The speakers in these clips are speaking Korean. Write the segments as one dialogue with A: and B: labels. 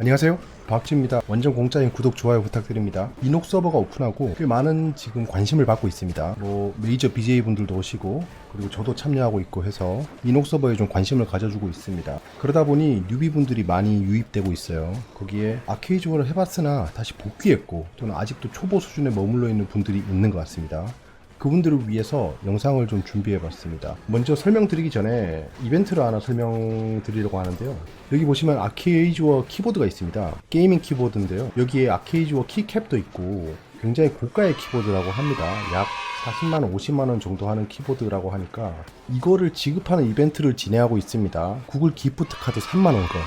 A: 안녕하세요. 박지입니다. 완전 공짜인 구독, 좋아요 부탁드립니다. 이녹 서버가 오픈하고 꽤 많은 지금 관심을 받고 있습니다. 뭐 메이저 BJ 분들도 오시고 그리고 저도 참여하고 있고 해서 이녹 서버에 좀 관심을 가져주고 있습니다. 그러다 보니 뉴비 분들이 많이 유입되고 있어요. 거기에 아케이즈워를 해봤으나 다시 복귀했고 또는 아직도 초보 수준에 머물러 있는 분들이 있는 것 같습니다. 그분들을 위해서 영상을 좀 준비해 봤습니다. 먼저 설명드리기 전에 이벤트를 하나 설명드리려고 하는데요. 여기 보시면 아케이즈워 키보드가 있습니다. 게이밍 키보드인데요. 여기에 아케이즈워 키캡도 있고 굉장히 고가의 키보드라고 합니다. 약 40만원, 50만원 정도 하는 키보드라고 하니까 이거를 지급하는 이벤트를 진행하고 있습니다. 구글 기프트 카드 3만원권.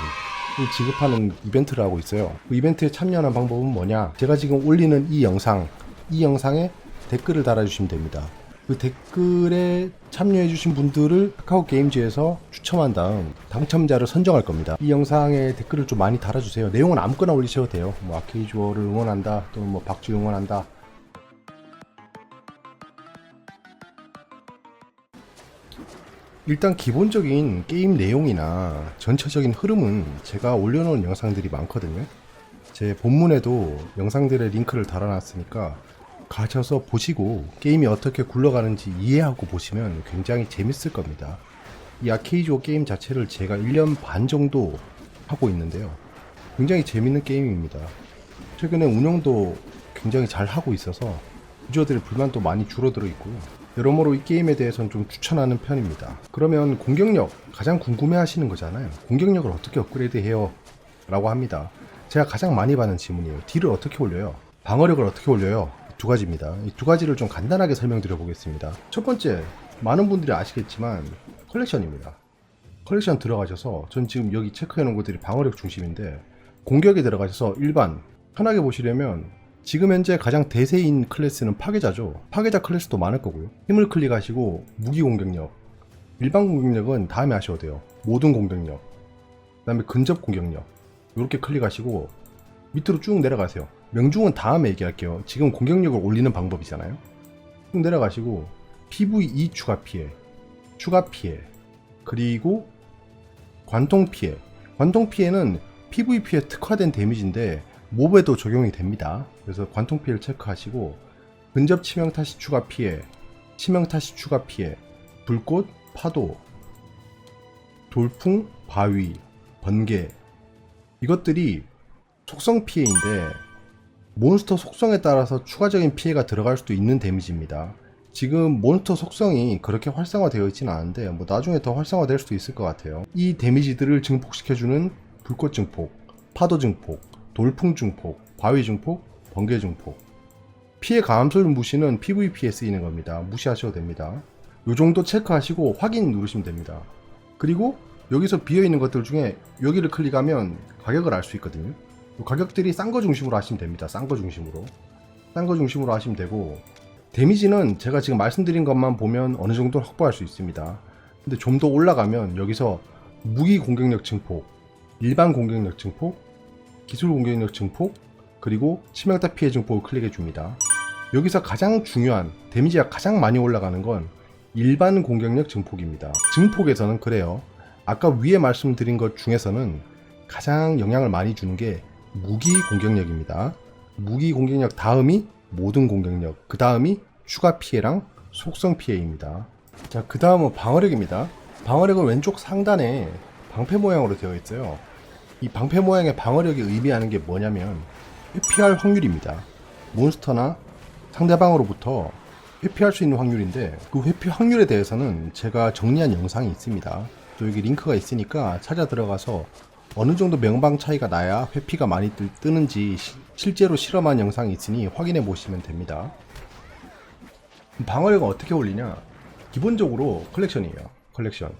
A: 지급하는 이벤트를 하고 있어요. 그 이벤트에 참여하는 방법은 뭐냐? 제가 지금 올리는 이 영상, 이 영상에 댓글을 달아주시면 됩니다. 그 댓글에 참여해주신 분들을 카카오 게임즈에서 추첨한 다음 당첨자를 선정할 겁니다. 이 영상에 댓글을 좀 많이 달아주세요. 내용은 아무거나 올리셔도 돼요. 뭐 아케이주어를 응원한다, 또는 뭐 박쥐 응원한다. 일단 기본적인 게임 내용이나 전체적인 흐름은 제가 올려놓은 영상들이 많거든요. 제 본문에도 영상들의 링크를 달아놨으니까 가셔서 보시고 게임이 어떻게 굴러가는지 이해하고 보시면 굉장히 재밌을 겁니다. 이 아케이조 게임 자체를 제가 1년 반 정도 하고 있는데요. 굉장히 재밌는 게임입니다. 최근에 운영도 굉장히 잘 하고 있어서 유저들의 불만도 많이 줄어들어 있고요. 여러모로 이 게임에 대해서는 좀 추천하는 편입니다. 그러면 공격력 가장 궁금해 하시는 거잖아요. 공격력을 어떻게 업그레이드 해요? 라고 합니다. 제가 가장 많이 받는 질문이에요. 딜을 어떻게 올려요? 방어력을 어떻게 올려요? 두 가지입니다. 이 두 가지를 좀 간단하게 설명드려 보겠습니다. 첫 번째, 많은 분들이 아시겠지만 컬렉션입니다. 컬렉션 들어가셔서 전 지금 여기 체크해 놓은 것들이 방어력 중심인데 공격에 들어가셔서 일반 편하게 보시려면 지금 현재 가장 대세인 클래스는 파괴자죠. 파괴자 클래스도 많을 거고요. 힘을 클릭하시고 무기 공격력, 일반 공격력은 다음에 하셔도 돼요. 모든 공격력, 그 다음에 근접 공격력 이렇게 클릭하시고 밑으로 쭉 내려가세요. 명중은 다음에 얘기할게요. 지금 공격력을 올리는 방법이잖아요. 쭉 내려가시고 PVE 추가 피해, 추가 피해, 그리고 관통 피해. 관통 피해는 PVP에 특화된 데미지인데 몹에도 적용이 됩니다. 그래서 관통 피해를 체크하시고 근접 치명 타시 추가 피해, 치명 타시 추가 피해, 불꽃, 파도, 돌풍, 바위, 번개 이것들이 속성 피해인데 몬스터 속성에 따라서 추가적인 피해가 들어갈 수도 있는 데미지입니다. 지금 몬스터 속성이 그렇게 활성화되어 있지는 않은데 뭐 나중에 더 활성화될 수도 있을 것 같아요. 이 데미지들을 증폭시켜주는 불꽃 증폭, 파도 증폭, 돌풍 증폭, 바위 증폭, 번개 증폭. 피해 감소를 무시는 PVP에 쓰이는 겁니다. 무시하셔도 됩니다. 요 정도 체크하시고 확인 누르시면 됩니다. 그리고 여기서 비어있는 것들 중에 여기를 클릭하면 가격을 알 수 있거든요. 요 가격들이 싼 거 중심으로 하시면 됩니다. 싼 거 중심으로. 싼 거 중심으로 하시면 되고 데미지는 제가 지금 말씀드린 것만 보면 어느 정도 확보할 수 있습니다. 근데 좀 더 올라가면 여기서 무기 공격력 증폭, 일반 공격력 증폭, 기술 공격력 증폭, 그리고 치명타 피해 증폭을 클릭해 줍니다. 여기서 가장 중요한 데미지가 가장 많이 올라가는 건 일반 공격력 증폭입니다. 증폭에서는 그래요. 아까 위에 말씀드린 것 중에서는 가장 영향을 많이 주는 게 무기 공격력입니다. 무기 공격력 다음이 모든 공격력, 그 다음이 추가 피해랑 속성 피해입니다. 자, 그 다음은 방어력입니다. 방어력은 왼쪽 상단에 방패 모양으로 되어 있어요. 이 방패 모양의 방어력이 의미하는 게 뭐냐면 회피할 확률입니다. 몬스터나 상대방으로부터 회피할 수 있는 확률인데 그 회피 확률에 대해서는 제가 정리한 영상이 있습니다. 또 여기 링크가 있으니까 찾아 들어가서 어느 정도 명방 차이가 나야 회피가 많이 뜨, 뜨는지 시- 실제로 실험한 영상이 있으니 확인해 보시면 됩니다. 방어력은 어떻게 올리냐? 기본적으로 컬렉션이에요. 컬렉션.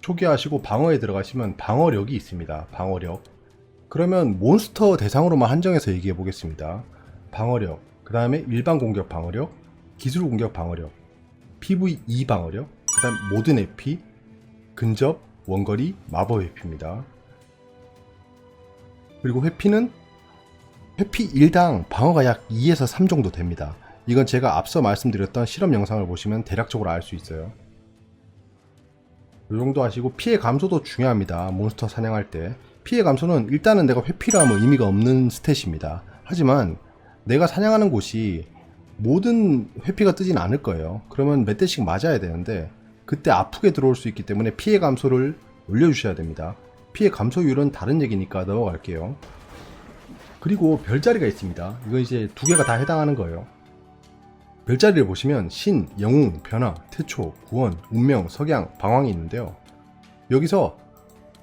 A: 초기화하시고 방어에 들어가시면 방어력이 있습니다. 방어력. 그러면 몬스터 대상으로만 한정해서 얘기해 보겠습니다. 방어력, 그 다음에 일반 공격 방어력, 기술 공격 방어력, PVE 방어력, 그 다음 모든 AP, 근접, 원거리, 마법 회피입니다. 그리고 회피는 회피 1당 방어가 약 2에서 3 정도 됩니다. 이건 제가 앞서 말씀드렸던 실험 영상을 보시면 대략적으로 알 수 있어요. 이 정도 하시고 피해 감소도 중요합니다. 몬스터 사냥할 때 피해 감소는 일단은 내가 회피를 하면 의미가 없는 스탯입니다. 하지만 내가 사냥하는 곳이 모든 회피가 뜨진 않을 거예요. 그러면 몇 대씩 맞아야 되는데 그때 아프게 들어올 수 있기 때문에 피해 감소를 올려주셔야 됩니다. 피해 감소율은 다른 얘기니까 넘어갈게요. 그리고 별자리가 있습니다. 이건 이제 두 개가 다 해당하는 거예요. 별자리를 보시면 신, 영웅, 변화, 태초, 구원, 운명, 석양, 방황이 있는데요. 여기서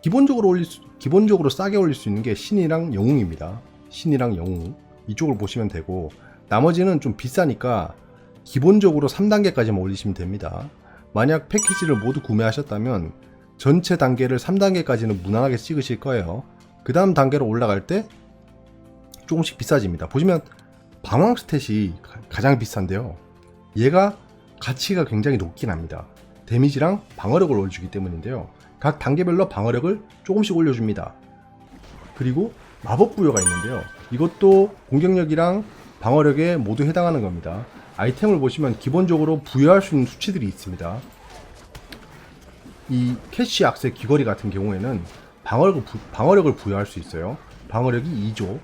A: 기본적으로 올릴 수, 기본적으로 싸게 올릴 수 있는 게 신이랑 영웅입니다. 신이랑 영웅 이쪽을 보시면 되고 나머지는 좀 비싸니까 기본적으로 3단계까지만 올리시면 됩니다. 만약 패키지를 모두 구매하셨다면 전체 단계를 3단계까지는 무난하게 찍으실 거예요. 그 다음 단계로 올라갈 때 조금씩 비싸집니다. 보시면 방황 스탯이 가- 가장 비싼데요. 얘가 가치가 굉장히 높긴 합니다. 데미지랑 방어력을 올려주기 때문인데요. 각 단계별로 방어력을 조금씩 올려줍니다. 그리고 마법 부여가 있는데요. 이것도 공격력이랑 방어력에 모두 해당하는 겁니다. 아이템을 보시면 기본적으로 부여할 수 있는 수치들이 있습니다. 이 캐시 악세 귀걸이 같은 경우에는 방어력을, 부, 방어력을 부여할 수 있어요. 방어력이 2조.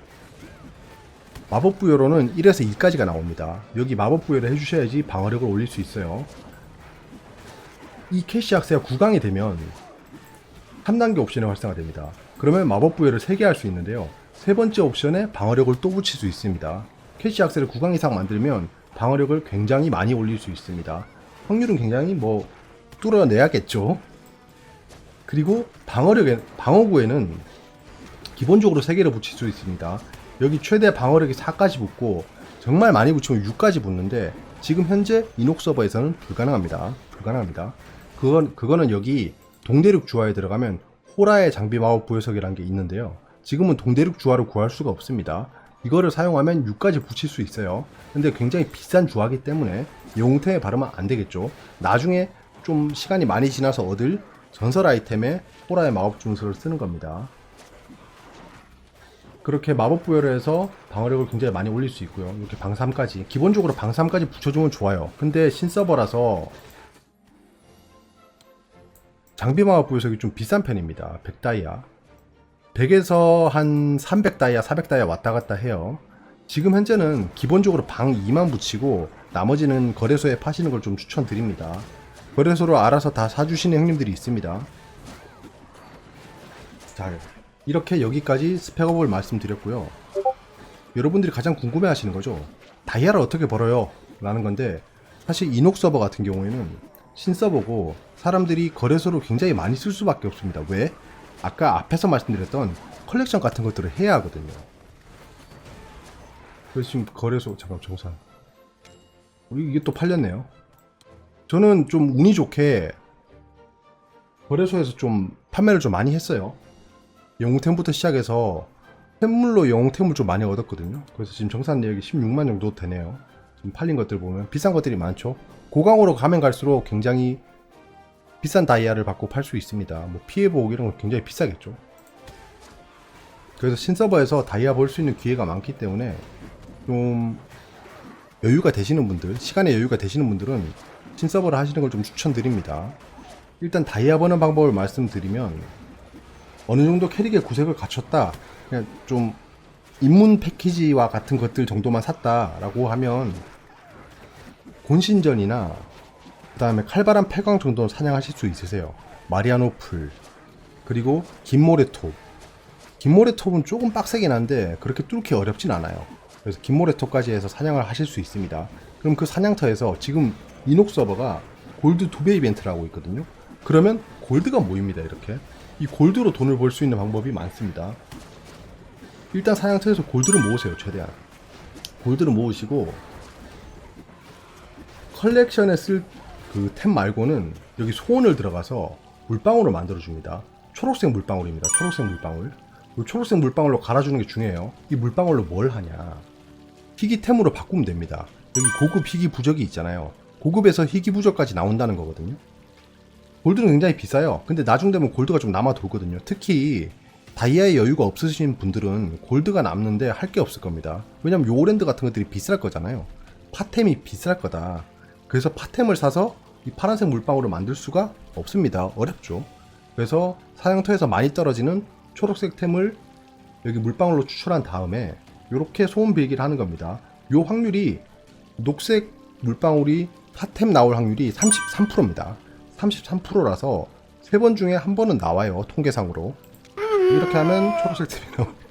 A: 마법 부여로는 1에서 2까지가 나옵니다. 여기 마법 부여를 해주셔야지 방어력을 올릴 수 있어요. 이 캐시 악세가 9강이 되면 3단계 옵션이 활성화됩니다. 그러면 마법 부여를 3개 할 수 있는데요. 세 번째 옵션에 방어력을 또 붙일 수 있습니다. 캐시 악세를 9강 이상 만들면 방어력을 굉장히 많이 올릴 수 있습니다. 확률은 굉장히 뭐 뚫어내야겠죠. 그리고 방어력에 방어구에는 기본적으로 3개를 붙일 수 있습니다. 여기 최대 방어력이 4까지 붙고 정말 많이 붙이면 6까지 붙는데 지금 현재 이녹 서버에서는 불가능합니다. 불가능합니다. 그건 그거는 여기 동대륙 주화에 들어가면 호라의 장비 마법 부여석이라는 게 있는데요. 지금은 동대륙 주화를 구할 수가 없습니다. 이거를 사용하면 6까지 붙일 수 있어요. 근데 굉장히 비싼 주화기 때문에 영웅템에 바르면 안 되겠죠. 나중에 좀 시간이 많이 지나서 얻을 전설 아이템에 호라의 마법 중수를 쓰는 겁니다. 그렇게 마법 부여를 해서 방어력을 굉장히 많이 올릴 수 있고요. 이렇게 방삼까지 기본적으로 방삼까지 붙여주면 좋아요. 근데 신서버라서 장비 마법 부여석이 좀 비싼 편입니다. 100다이아. 100에서 한 300다이아, 400다이아 왔다 갔다 해요. 지금 현재는 기본적으로 방 2만 붙이고 나머지는 거래소에 파시는 걸 좀 추천드립니다. 거래소로 알아서 다 사주시는 형님들이 있습니다. 자, 이렇게 여기까지 스펙업을 말씀드렸고요. 여러분들이 가장 궁금해 하시는 거죠. 다이아를 어떻게 벌어요? 라는 건데, 사실 이녹 서버 같은 경우에는 신서버고 사람들이 거래소를 굉장히 많이 쓸 수밖에 없습니다. 왜? 아까 앞에서 말씀드렸던 컬렉션 같은 것들을 해야 하거든요. 그래서 지금 거래소, 잠깐 정산. 이게 또 팔렸네요. 저는 좀 운이 좋게 거래소에서 좀 판매를 좀 많이 했어요. 영웅템부터 시작해서 템물로 영웅템을 좀 많이 얻었거든요. 그래서 지금 정산 내역이 16만 정도 되네요. 지금 팔린 것들 보면 비싼 것들이 많죠. 고강으로 가면 갈수록 굉장히 비싼 다이아를 받고 팔 수 있습니다. 뭐 피해보호 이런 건 굉장히 비싸겠죠. 그래서 신서버에서 다이아 벌수 있는 기회가 많기 때문에 좀 여유가 되시는 분들, 시간에 여유가 되시는 분들은 신서버를 하시는 걸 좀 추천드립니다. 일단 다이아 버는 방법을 말씀드리면 어느 정도 캐릭의 구색을 갖췄다. 그냥 좀 입문 패키지와 같은 것들 정도만 샀다라고 하면 곤신전이나 그 다음에 칼바람 8강 정도는 사냥하실 수 있으세요. 마리아노플 그리고 김모래톱 김모래톱은 조금 빡세긴 한데 그렇게 뚫기 어렵진 않아요. 그래서 김모래톱까지 해서 사냥을 하실 수 있습니다. 그럼 그 사냥터에서 지금 이녹 서버가 골드 두배 이벤트를 하고 있거든요. 그러면 골드가 모입니다. 이렇게 이 골드로 돈을 벌 수 있는 방법이 많습니다. 일단 사냥터에서 골드를 모으세요. 최대한 골드를 모으시고 컬렉션에 쓸 그템 말고는 여기 소원을 들어가서 물방울을 만들어 줍니다. 초록색 물방울입니다. 초록색 물방울. 이 초록색 물방울로 갈아주는 게 중요해요. 이 물방울로 뭘 하냐? 희귀템으로 바꾸면 됩니다. 여기 고급 희귀 부적이 있잖아요. 고급에서 희귀 부적까지 나온다는 거거든요. 골드는 굉장히 비싸요. 근데 나중 되면 골드가 좀 남아 돌거든요. 특히 다이아의 여유가 없으신 분들은 골드가 남는데 할 게 없을 겁니다. 왜냐면 요랜드 같은 것들이 비쌀 거잖아요. 파템이 비쌀 거다. 그래서 파템을 사서 이 파란색 물방울을 만들 수가 없습니다. 어렵죠. 그래서 사냥터에서 많이 떨어지는 초록색 템을 여기 물방울로 추출한 다음에 이렇게 소음 빌기를 하는 겁니다. 요 확률이 녹색 물방울이 핫템 나올 확률이 33%입니다. 33%라서 세 번 중에 한 번은 나와요 통계상으로 이렇게 하면 초록색 템이 나옵니다.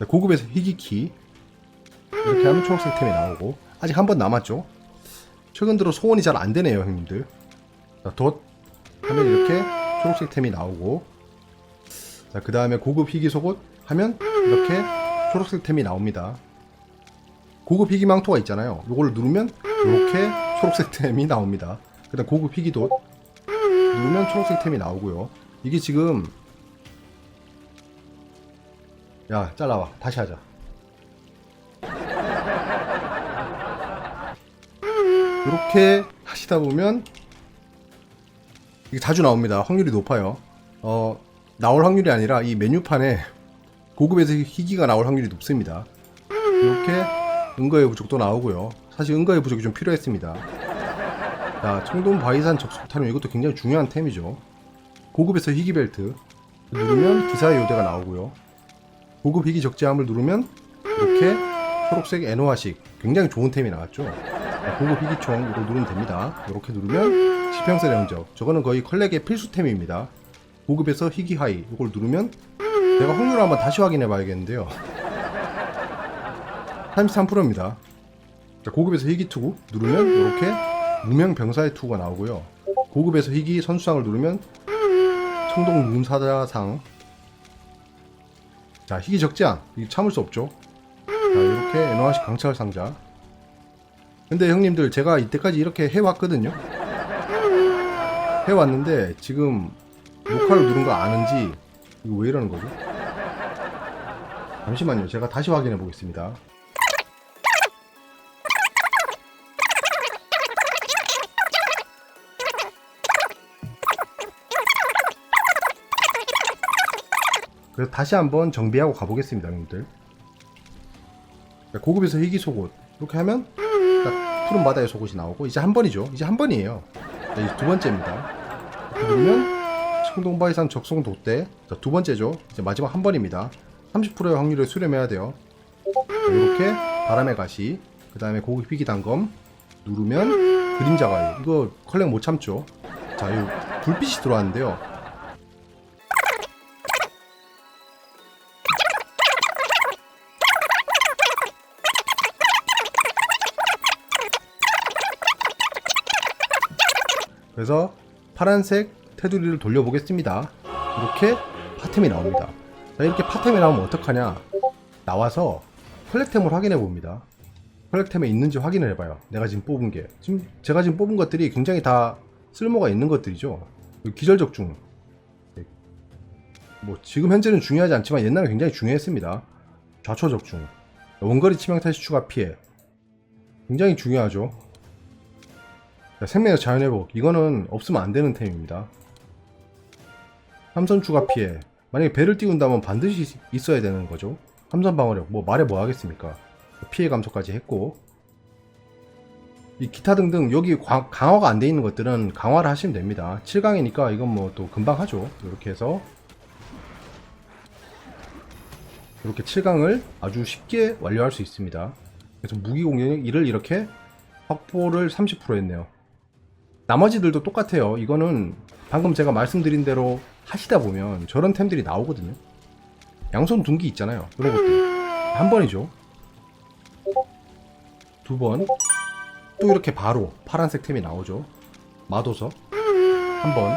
A: 네, 고급에서 희귀키 이렇게 하면 초록색 템이 나오고 아직 한 번 남았죠. 최근 들어 소원이 잘 안 되네요 형님들. 자, 덧 하면 이렇게 초록색 템이 나오고 자, 그 다음에 고급 희귀 속옷 하면 이렇게 초록색 템이 나옵니다. 고급 희귀 망토가 있잖아요. 이걸 누르면 이렇게 초록색 템이 나옵니다. 그 다음 고급 희귀 돛 누르면 초록색 템이 나오고요. 이게 지금 야 잘라와 다시 하자. 이렇게 하시다 보면 이게 자주 나옵니다. 확률이 높아요. 어, 나올 확률이 아니라 이 메뉴판에 고급에서 희귀가 나올 확률이 높습니다. 이렇게 은거의 부족도 나오고요. 사실 은거의 부족이 좀 필요했습니다. 자, 청동 바이산 접속 타령 이것도 굉장히 중요한 템이죠. 고급에서 희귀 벨트 누르면 기사의 요대가 나오고요. 고급 희귀 적재함을 누르면 이렇게 초록색 애노화식 굉장히 좋은 템이 나왔죠. 자, 고급 희귀총 이거 누르면 됩니다. 이렇게 누르면 지평선 영적 저거는 거의 컬렉의 필수템입니다. 고급에서 희귀 하이 이걸 누르면 제가 확률을 한번 다시 확인해 봐야겠는데요. 33%입니다. 자, 고급에서 희귀 투구 누르면 이렇게 무명 병사의 투구가 나오고요. 고급에서 희귀 선수상을 누르면 청동 문사자상 자 희귀 적재함 이거 참을 수 없죠. 자 이렇게 에너하시 강철 상자 근데 형님들 제가 이때까지 이렇게 해왔거든요. 해왔는데 지금 녹화를 누른 거 아는지 이거 왜 이러는 거죠? 잠시만요. 제가 다시 확인해 보겠습니다. 그래서 다시 한번 정비하고 가보겠습니다 형님들. 자, 고급에서 희귀 속옷. 이렇게 하면 딱 푸른 바다의 속옷이 나오고 이제 한 번이죠. 이제 한 번이에요. 자, 이제 두 번째입니다. 누르면 청동바이산 적송 돛대 자, 두 번째죠. 이제 마지막 한 번입니다. 30%의 확률을 수렴해야 돼요. 자, 이렇게 바람의 가시 그 다음에 고급 희귀 단검 누르면 그림자가 이거 컬렉 못 참죠. 자, 이 불빛이 들어왔는데요 그래서 파란색 테두리를 돌려보겠습니다. 이렇게 파템이 나옵니다. 자, 이렇게 파템이 나오면 어떡하냐? 나와서 컬렉템을 확인해 봅니다. 컬렉템에 있는지 확인을 해봐요. 내가 지금 뽑은 게. 지금 제가 지금 뽑은 것들이 굉장히 다 쓸모가 있는 것들이죠. 기절적중. 뭐 지금 현재는 중요하지 않지만 옛날에 굉장히 중요했습니다. 좌초적중. 원거리 치명타 시 추가 피해. 굉장히 중요하죠. 자, 생명의 자연회복. 이거는 없으면 안 되는 템입니다. 함선 추가 피해. 만약에 배를 띄운다면 반드시 있어야 되는 거죠. 함선 방어력. 뭐 말해 뭐 하겠습니까? 피해 감소까지 했고. 이 기타 등등 여기 과- 강화가 안 돼 있는 것들은 강화를 하시면 됩니다. 7강이니까 이건 뭐 또 금방 하죠. 이렇게 해서. 이렇게 7강을 아주 쉽게 완료할 수 있습니다. 그래서 무기 공격력 1을 이렇게 확보를 30% 했네요 나머지들도 똑같아요. 이거는 방금 제가 말씀드린 대로 하시다 보면 저런 템들이 나오거든요. 양손 둔기 있잖아요. 이런 것들. 한 번이죠. 두 번. 또 이렇게 바로 파란색 템이 나오죠. 마도서. 한 번.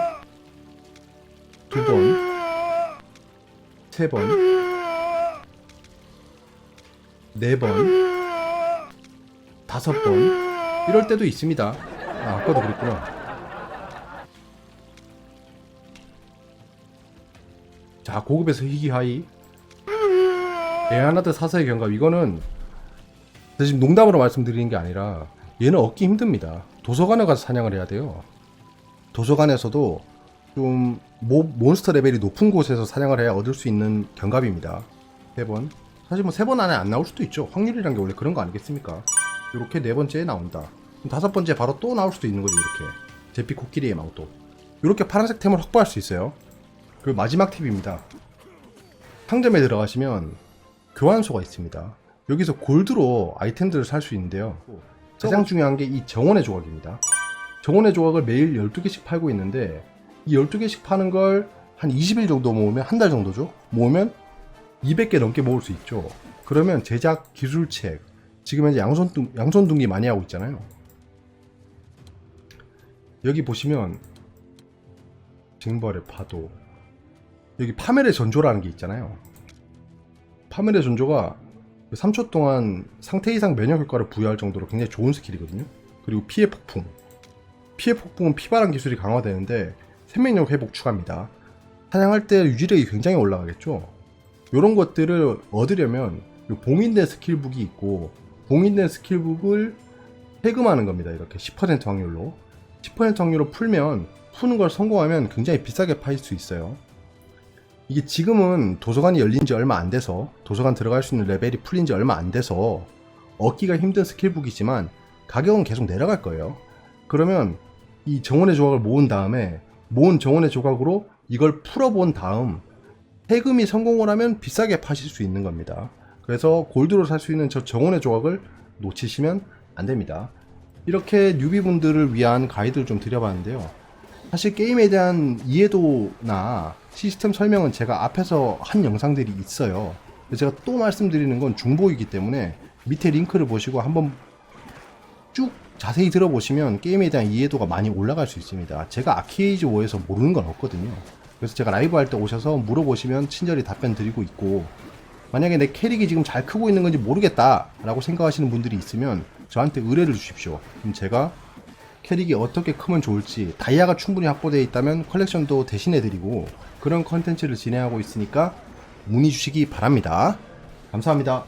A: 두 번. 세 번. 네 번. 다섯 번. 이럴 때도 있습니다. 아, 아까도 그랬구나. 자, 고급에서 희귀 하이. 에아나드 사사의 경갑. 이거는 지금 농담으로 말씀드리는 게 아니라 얘는 얻기 힘듭니다. 도서관에 가서 사냥을 해야 돼요. 도서관에서도 좀 모, 몬스터 레벨이 높은 곳에서 사냥을 해야 얻을 수 있는 경갑입니다. 세 번. 사실 뭐 세 번 안에 안 나올 수도 있죠. 확률이란 게 원래 그런 거 아니겠습니까? 이렇게 네 번째에 나온다. 다섯 번째 바로 또 나올 수도 있는 거죠 이렇게 제피 코끼리의 망토 이렇게 파란색 템을 확보할 수 있어요 그 마지막 팁입니다. 상점에 들어가시면 교환소가 있습니다. 여기서 골드로 아이템들을 살 수 있는데요. 가장 중요한 게 이 정원의 조각입니다. 정원의 조각을 매일 12개씩 팔고 있는데 이 12개씩 파는 걸 한 20일 정도 모으면 한 달 정도죠. 모으면 200개 넘게 모을 수 있죠. 그러면 제작 기술책 지금 현재 양손 양손둥기 많이 하고 있잖아요. 여기 보시면 징벌의 파도 여기 파멸의 전조라는 게 있잖아요. 파멸의 전조가 3초 동안 상태 이상 면역 효과를 부여할 정도로 굉장히 좋은 스킬이거든요. 그리고 피해 폭풍. 피해 폭풍은 피바람 기술이 강화되는데 생명력 회복 추가입니다. 사냥할 때 유지력이 굉장히 올라가겠죠. 이런 것들을 얻으려면 요 봉인된 스킬북이 있고 봉인된 스킬북을 해금하는 겁니다. 이렇게 10% 확률로 10% 확률로 풀면 푸는 걸 성공하면 굉장히 비싸게 팔 수 있어요. 이게 지금은 도서관이 열린 지 얼마 안 돼서 도서관 들어갈 수 있는 레벨이 풀린 지 얼마 안 돼서 얻기가 힘든 스킬북이지만 가격은 계속 내려갈 거예요. 그러면 이 정원의 조각을 모은 다음에 모은 정원의 조각으로 이걸 풀어본 다음 해금이 성공을 하면 비싸게 파실 수 있는 겁니다. 그래서 골드로 살 수 있는 저 정원의 조각을 놓치시면 안 됩니다. 이렇게 뉴비분들을 위한 가이드를 좀 드려봤는데요. 사실 게임에 대한 이해도나 시스템 설명은 제가 앞에서 한 영상들이 있어요. 제가 또 말씀드리는 건 중보이기 때문에 밑에 링크를 보시고 한번 쭉 자세히 들어보시면 게임에 대한 이해도가 많이 올라갈 수 있습니다. 제가 아키에이즈 5에서 모르는 건 없거든요. 그래서 제가 라이브 할 때 오셔서 물어보시면 친절히 답변 드리고 있고 만약에 내 캐릭이 지금 잘 크고 있는 건지 모르겠다 라고 생각하시는 분들이 있으면 저한테 의뢰를 주십시오. 그럼 제가 캐릭이 어떻게 크면 좋을지 다이아가 충분히 확보되어 있다면 컬렉션도 대신해 드리고 그런 컨텐츠를 진행하고 있으니까 문의 주시기 바랍니다. 감사합니다.